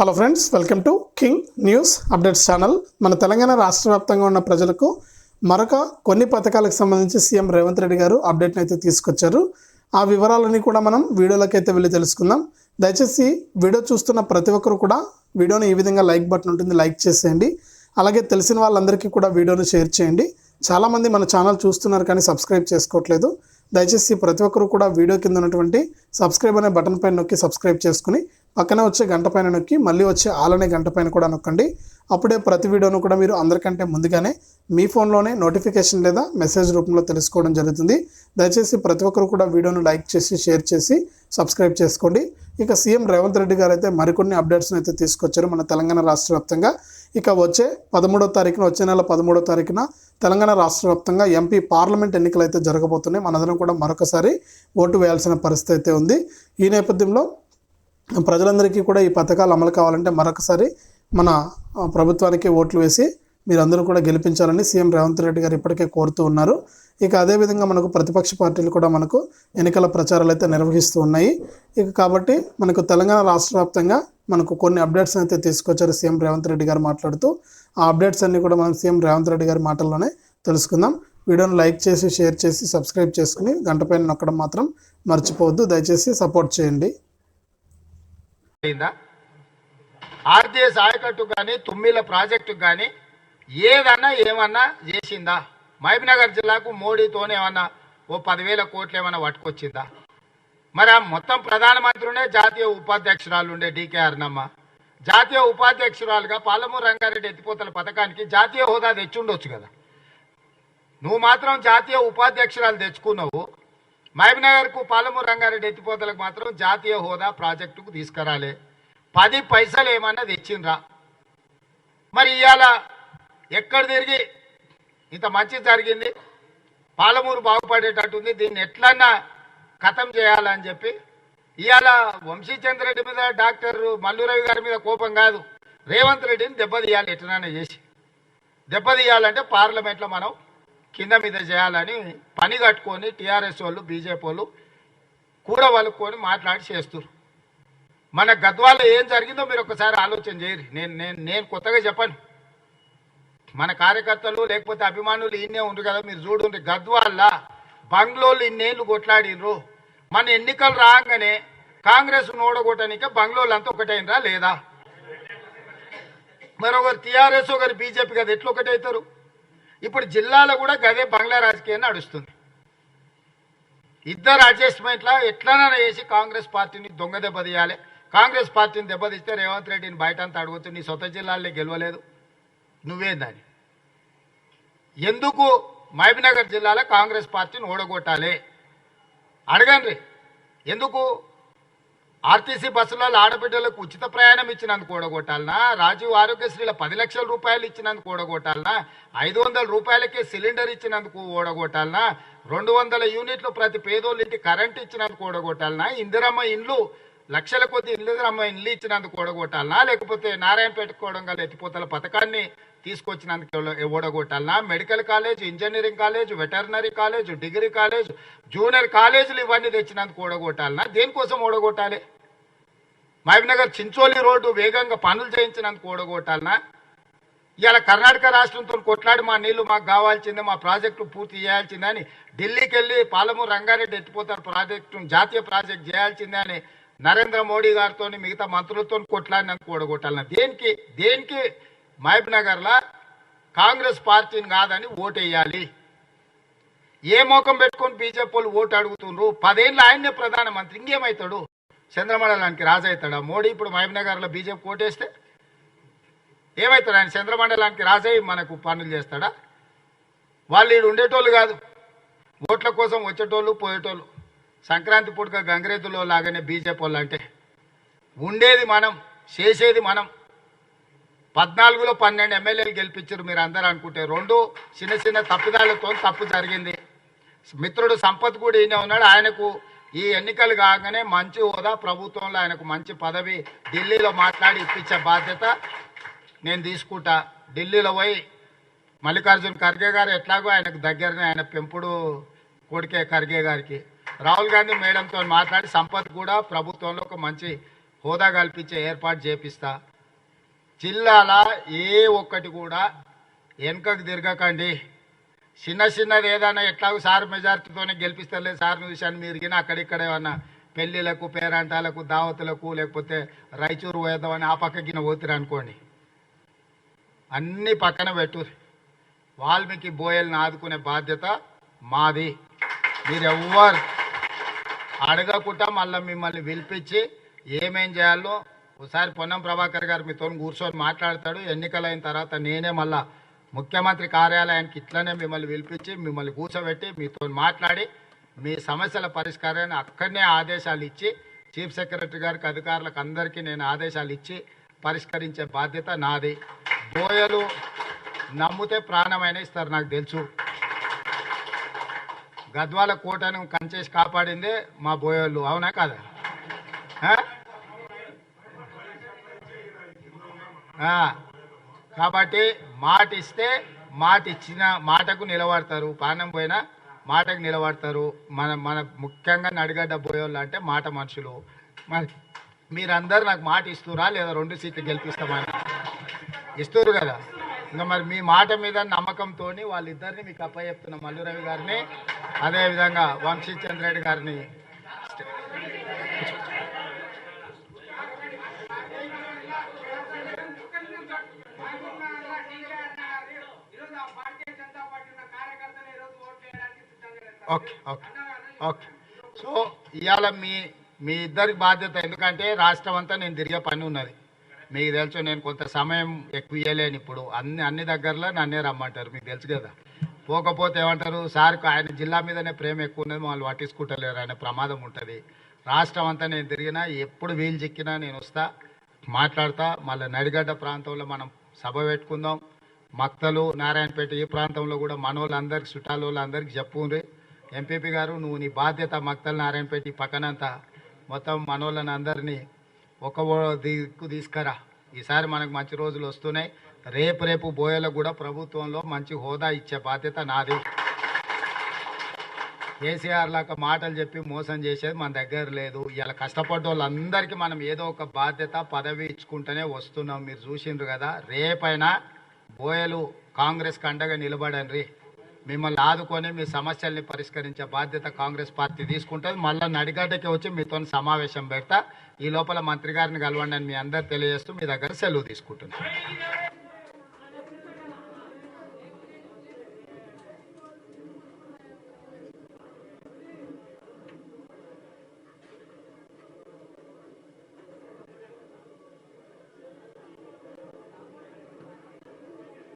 Hello friends welcome to king news updates channel మన తెలంగాణ రాష్ట్ర వ్యాప్తంగా ఉన్న ప్రజలకు మరొక కొన్ని పథకాలకు సంబంధించి సీఎం రేవంత్ రెడ్డి గారు అప్డేట్ని అయితే తీసుకొచ్చారు. ఆ వివరాలన్నీ కూడా మనం వీడియోలోకి అయితే వెళ్ళి తెలుసుకుందాం. దయచేసి వీడియో చూస్తున్న ప్రతి ఒక్కరు కూడా వీడియోని ఈ విధంగా లైక్ బటన్ ఉంటుంది లైక్ చేసేయండి. అలాగే తెలిసిన వాళ్ళందరికీ కూడా వీడియోని షేర్ చేయండి. చాలామంది మన ఛానల్ చూస్తున్నారు కానీ సబ్స్క్రైబ్ చేసుకోవట్లేదు. దయచేసి ప్రతి ఒక్కరు కూడా వీడియో కింద ఉన్నటువంటి సబ్స్క్రైబ్ అనే బటన్ పైన నొక్కి సబ్స్క్రైబ్ చేసుకుని పక్కనే వచ్చే గంట పైన నొక్కి మళ్ళీ వచ్చే ఆలనే గంట పైన కూడా నొక్కండి. అప్పుడే ప్రతి వీడియోను కూడా మీరు అందరికంటే ముందుగానే మీ ఫోన్లోనే నోటిఫికేషన్ లేదా మెసేజ్ రూపంలో తెలుసుకోవడం జరుగుతుంది. దయచేసి ప్రతి ఒక్కరు కూడా వీడియోను లైక్ చేసి షేర్ చేసి సబ్స్క్రైబ్ చేసుకోండి. ఇక సీఎం రేవంత్ రెడ్డి గారు అయితే మరికొన్ని అప్డేట్స్ని అయితే తీసుకొచ్చారు మన తెలంగాణ రాష్ట్ర వ్యాప్తంగా. ఇక వచ్చే పదమూడో తారీఖున వచ్చే నెల పదమూడో తారీఖున తెలంగాణ రాష్ట్ర వ్యాప్తంగా ఎంపీ పార్లమెంట్ ఎన్నికలు అయితే జరగబోతున్నాయి మనందరం కూడా మరొకసారి ఓటు వేయాల్సిన పరిస్థితి అయితే ఉంది. ఈ నేపథ్యంలో ప్రజలందరికీ కూడా ఈ పథకాలు అమలు కావాలంటే మరొకసారి మన ప్రభుత్వానికి ఓట్లు వేసి మీరందరూ కూడా గెలిపించాలని సీఎం రేవంత్ రెడ్డి గారు ఇప్పటికే కోరుతూ ఉన్నారు. ఇక అదేవిధంగా మనకు ప్రతిపక్ష పార్టీలు కూడా మనకు ఎన్నికల ప్రచారాలు అయితే నిర్వహిస్తూ ఉన్నాయి. ఇక కాబట్టి మనకు తెలంగాణ రాష్ట్ర వ్యాప్తంగా మనకు కొన్ని అప్డేట్స్ అయితే తీసుకొచ్చారు సీఎం రేవంత్ రెడ్డి గారు మాట్లాడుతూ. ఆ అప్డేట్స్ అన్నీ కూడా మనం సీఎం రేవంత్ రెడ్డి గారి మాటల్లోనే తెలుసుకుందాం. వీడియోని లైక్ చేసి షేర్ చేసి సబ్స్క్రైబ్ చేసుకుని గంట పైన నొక్కడం మాత్రం మర్చిపోవద్దు. దయచేసి సపోర్ట్ చేయండి. అయిందా? ఆర్జీఎస్ ఆయకట్టు కానీ తుమ్మిల ప్రాజెక్టు కానీ ఏదన్నా ఏమన్నా చేసిందా? మహబీనగర్ జిల్లాకు మోడీతోనే ఏమన్నా ఓ పదివేల కోట్లు ఏమన్నా పట్టుకొచ్చిందా? మరి ఆ మొత్తం ప్రధానమంత్రినే జాతీయ ఉపాధ్యక్షురాలు ఉండే డీకే అర్ణమ్మ. జాతీయ ఉపాధ్యక్షురాలుగా పాలమూరు రంగారెడ్డి ఎత్తిపోతల పథకానికి జాతీయ హోదా తెచ్చుండొచ్చు కదా. నువ్వు మాత్రం జాతీయ ఉపాధ్యక్షురాలు తెచ్చుకున్నావు. మహబూబ్నగర్కు పాలమూరు రంగారెడ్డి ఎత్తిపోతలకు మాత్రం జాతీయ హోదా ప్రాజెక్టుకు తీసుకురాలే. పది పైసలు ఏమన్నా తెచ్చిండ్రా. మరి ఇవాళ ఎక్కడ తిరిగి ఇంత మంచి జరిగింది? పాలమూరు బాగుపడేటట్టుంది. దీన్ని ఎట్లన్నా ఖతం చేయాలని చెప్పి ఇవాళ వంశీచంద్రెడ్డి మీద డాక్టర్ మల్లురవి గారి మీద కోపం కాదు. రేవంత్ రెడ్డిని దెబ్బతీయాలి ఎట్లనైనా చేసి. దెబ్బతీయాలంటే పార్లమెంట్లో మనం కింద మీద చేయాలని పని కట్టుకొని టీఆర్ఎస్ వాళ్ళు బీజేపీ వాళ్ళు కూడా వలుక్కొని మాట్లాడి చేస్తారు మన గద్వాల్లో ఏం జరిగిందో మీరు ఒకసారి ఆలోచన చేయరు. నేను నేను నేను కొత్తగా చెప్పను. మన కార్యకర్తలు లేకపోతే అభిమానులు ఇన్నే ఉండు కదా మీరు చూడండి గద్వాల్ల బంగ్లోలు ఇన్నేళ్ళు కొట్లాడినరు మన ఎన్నికలు రాగానే కాంగ్రెస్ నోడగొట్టనిక బంగ్లోలు అంతా ఒకటైనరా లేదా? మరొకరు టీఆర్ఎస్ ఒకరు బీజేపీ కదా ఎట్లా ఒకటవుతారు ఇప్పుడు జిల్లాలో కూడా గదే బంగ్లా రాజకీయం నడుస్తుంది. ఇద్దరు అడ్జస్ట్మెంట్లా ఎట్లనైనా చేసి కాంగ్రెస్ పార్టీని దొంగ దెబ్బతీయాలి కాంగ్రెస్ పార్టీని దెబ్బతీస్తే రేవంత్ రెడ్డిని బయట అంతా అడుగుతుంది నీ సొంత జిల్లాల్లో గెలవలేదు. నువ్వేందని? ఎందుకు మహబీనగర్ జిల్లాలో కాంగ్రెస్ పార్టీని ఓడగొట్టాలి? అడగండి. ఎందుకు? ఆర్టీసీ బస్సులలో ఆడబిడ్డలకు ఉచిత ప్రయాణం ఇచ్చినందుకు కూడగొట్టాలనా? రాజీవ్ ఆరోగ్యశ్రీల పది లక్షల రూపాయలు ఇచ్చినందుకు కూడగొట్టాలనా? ఐదు వందల రూపాయలకే సిలిండర్ ఇచ్చినందుకు ఓడగొట్టాలనా రెండు వందల యూనిట్లు ప్రతి పేదోళ్ళ ఇంటి కరెంట్ ఇచ్చినందుకు ఓడగొట్టాలనా ఇందిరమ్మ ఇండ్లు లక్షల కొద్ది అమ్మాయి నిల్వించినందుకు ఇచ్చినందుకు ఓడగొట్టాలనా? లేకపోతే నారాయణపేట కోడంగల్ ఎత్తిపోతల పథకాన్ని తీసుకొచ్చినందుకు ఓడగొట్టాలనా? Medical college engineering college veterinary college degree college junior కాలేజీలు ఇవన్నీ తెచ్చినందుకు ఓడగొట్టాలనా? దేనికోసం ఓడగొట్టాలి? మహబీనగర్ చించోలి రోడ్డు వేగంగా పనులు చేయించినందుకు ఓడగొట్టాలనా? ఇవాళ కర్ణాటక రాష్ట్రంతో కొట్లాడి మా నీళ్ళు మాకు కావాల్సిందే మా ప్రాజెక్టు పూర్తి చేయాల్సిందే అని ఢిల్లీకి వెళ్ళి పాలమూరు రంగారెడ్డి ఎత్తిపోతారు ప్రాజెక్టు జాతీయ ప్రాజెక్ట్ చేయాల్సిందే అని నరేంద్ర మోడీ గారితో మిగతా మంత్రులతో కొట్లాడినందుకు ఓడగొట్టాలన్న దేనికి దేనికి మహబ్ నగర్లో కాంగ్రెస్ పార్టీని కాదని ఓటేయాలి? ఏ మోకం పెట్టుకొని బీజేపీ వాళ్ళు ఓటు అడుగుతుండ్రు? పదేళ్ళు ఆయన్నే ప్రధానమంత్రి ఇంకేమవుతాడు చంద్రమండలానికి రాజవుతాడా మోడీ ఇప్పుడు మహబూబ్ నగర్లో బీజేపీ ఓటేస్తే ఏమవుతాడు ఆయన? చంద్రమండలానికి రాజయ్య మనకు పనులు చేస్తాడా? వాళ్ళు ఈడు ఉండేటోళ్ళు కాదు. ఓట్ల కోసం వచ్చేటోళ్ళు పోయేటోళ్ళు. సంక్రాంతి పుడక గంగరేతులో లాగానే బీజేపీ వాళ్ళు అంటే ఉండేది మనం చేసేది మనం. పద్నాలుగులో పన్నెండు ఎమ్మెల్యేలు గెలిపించారు మీరు అందరూ అనుకుంటే రెండు చిన్న చిన్న తప్పిదాలతో తప్పు జరిగింది. మిత్రుడు సంపత్ కూడా ఈయన ఉన్నాడు. ఆయనకు ఈ ఎన్నికలు కాగానే మంచి హోదా ప్రభుత్వంలో ఆయనకు మంచి పదవి ఢిల్లీలో మాట్లాడి ఇప్పించే బాధ్యత నేను తీసుకుంటా. ఢిల్లీలో పోయి మల్లికార్జున్ ఖర్గే గారు ఎట్లాగో ఆయనకు దగ్గరనే ఆయన పెంపుడు కొడుకే ఖర్గే గారికి. రాహుల్ గాంధీ మేడంతో మాట్లాడి సంపత్ కూడా ప్రభుత్వంలో ఒక మంచి హోదా కల్పించే ఏర్పాటు చేపిస్తా. జిల్లాల ఏ ఒక్కటి కూడా వెనుకకు తిరగకండి. చిన్న చిన్నది ఏదైనా ఎట్లాగో సార్ మెజార్టీతోనే గెలిపిస్తలేదు సార్ విషయాన్ని మీరు గిన అక్కడిక్కడ ఏమన్నా పెళ్ళిళ్ళకు పేరంటాలకు దావతులకు లేకపోతే రాయచూరు పోయేద్దామని ఆ పక్క గిన పోతురు అనుకోండి. అన్నీ పక్కన పెట్టు. వాల్మీకి బోయల్ని ఆదుకునే బాధ్యత మాది. మీరెవ్వరు అడగకుండా మళ్ళీ మిమ్మల్ని పిలిపించి ఏమేం చేయాలో ఒకసారి పొన్నం ప్రభాకర్ గారు మీతో కూర్చొని మాట్లాడతాడు. ఎన్నికలైన తర్వాత నేనే మళ్ళా ముఖ్యమంత్రి కార్యాలయానికి ఇట్లనే మిమ్మల్ని పిలిపించి మిమ్మల్ని కూర్చోబెట్టి మీతో మాట్లాడి మీ సమస్యల పరిష్కారాన్ని అక్కడనే ఆదేశాలు ఇచ్చి చీఫ్ సెక్రటరీ గారికి అధికారులకు అందరికీ నేను ఆదేశాలు ఇచ్చి పరిష్కరించే బాధ్యత నాది. బోయలు నమ్మితే ప్రాణమైన ఇస్తారు నాకు తెలుసు. గద్వాల కోటను కంచేసి కాపాడిందే మా బోయోళ్ళు అవునా కాదా? కాబట్టి మాట ఇస్తే మాట ఇచ్చిన మాటకు నిలబడతారు. పానం పోయినా మాటకు నిలబడతారు. మన మన ముఖ్యంగా నడిగడ్డ బోయోళ్ళు అంటే మాట మనుషులు. మరి మీరందరూ నాకు మాట ఇస్తురా లేదా రెండు సీట్లు గెలిపిస్తామని? ఇస్తారు కదా? ఇంకా మరి మీ మాట మీద నమ్మకంతో వాళ్ళిద్దరిని మీకు అప్ప చెప్తున్న మల్లు రవి గారిని అదేవిధంగా వంశీ చంద్రెడ్డి గారిని. Okay okay okay. సో ఇవాళ మీ మీ ఇద్దరికి బాధ్యత ఎందుకంటే రాష్ట్రం అంతా నేను తిరిగే పని ఉన్నది. మీకు తెలుసు నేను కొంత సమయం ఎక్కువ ఇవ్వలేను ఇప్పుడు. అన్ని అన్ని దగ్గరలో నన్నే రమ్మంటారు మీకు తెలుసు కదా. పోకపోతే ఏమంటారు సార్కు ఆయన జిల్లా మీదనే ప్రేమ ఎక్కువ ఉన్నది వాళ్ళు పట్టించుకుంటలేరు ఆయన ప్రమాదం ఉంటుంది. రాష్ట్రం అంతా నేను తిరిగినా ఎప్పుడు వీలు చిక్కినా నేను వస్తా మాట్లాడతా. మళ్ళీ నడిగడ్డ ప్రాంతంలో మనం సభ పెట్టుకుందాం. మక్తలు నారాయణపేట ఈ ప్రాంతంలో కూడా మనోళ్ళందరికి చుట్టాల వాళ్ళందరికీ చెప్పుండ్రి. ఎంపీపీ గారు నువ్వు నీ బాధ్యత మక్తలు నారాయణపేట ఈ పక్కనంతా. మొత్తం మనోళ్ళని అందరినీ ఒక దిక్కు తీసుకురా. ఈసారి మనకు మంచి రోజులు వస్తున్నాయి. రేపు రేపు బోయలకు కూడా ప్రభుత్వంలో మంచి హోదా ఇచ్చే బాధ్యత నాది. కేసీఆర్ లాగా మాటలు చెప్పి మోసం చేసేది మన దగ్గర లేదు. ఇలా కష్టపడ్డ వాళ్ళందరికీ మనం ఏదో ఒక బాధ్యత పదవి ఇచ్చుకుంటూనే వస్తున్నాం. మీరు చూసిండ్రు కదా రేపైనా బోయలు కాంగ్రెస్ కండగా నిలబడండి. మిమ్మల్ని ఆదుకొని మీ సమస్యల్ని పరిష్కరించే బాధ్యత కాంగ్రెస్ పార్టీ తీసుకుంటుంది. మళ్ళీ నడిగడ్డకి వచ్చి మీతో సమావేశం పెడతా. ఈ లోపల మంత్రి గారిని కలవండి అని మీ అందరు తెలియజేస్తూ మీ దగ్గర సెలవు తీసుకుంటున్నాను.